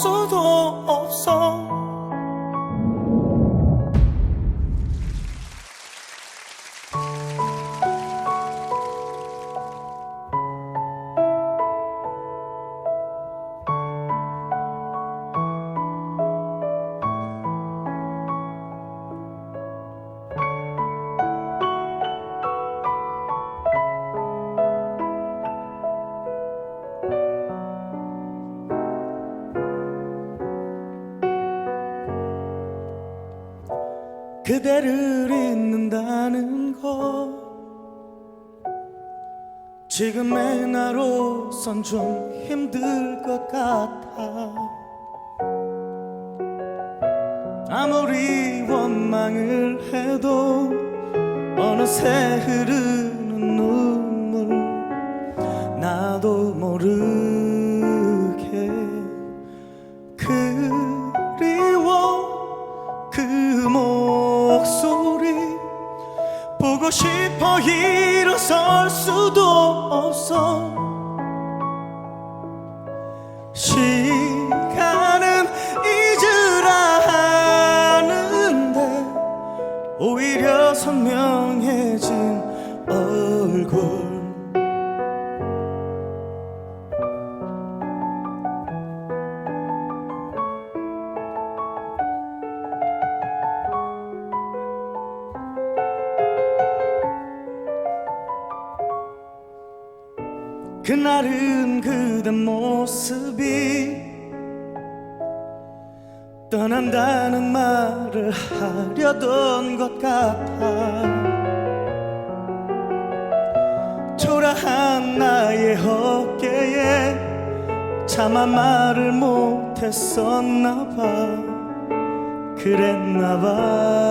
수도 없어 그대를 잊는다는 거 지금의 나로선 좀 힘들 것 같아. 아무리 원망을 해도 어느새 흐르 보고 싶어 일어설 수도 없어. 시간은 잊으라 하는데 오히려 선명해진 얼굴 그날은 그대 모습이 떠난다는 말을 하려던 것 같아. 초라한 나의 어깨에 차마 말을 못했었나 봐. 그랬나 봐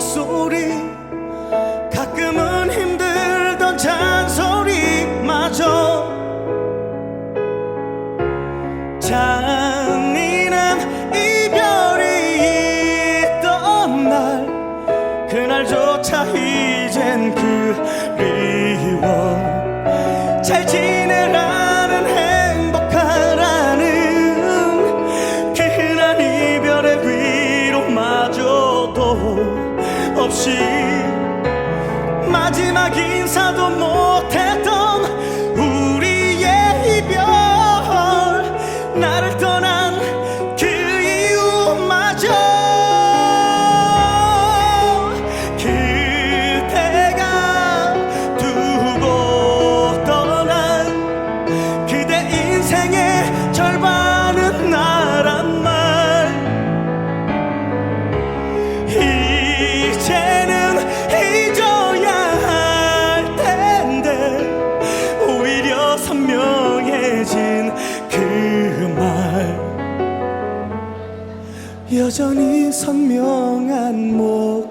목소리. 가끔은 힘들던 잔소리마저 잔인한 이별이 있던 날 그날조차 이젠 그리워. 잘 지내라 없이 마지막 인사도 못 그 말 여전히 선명한 목소리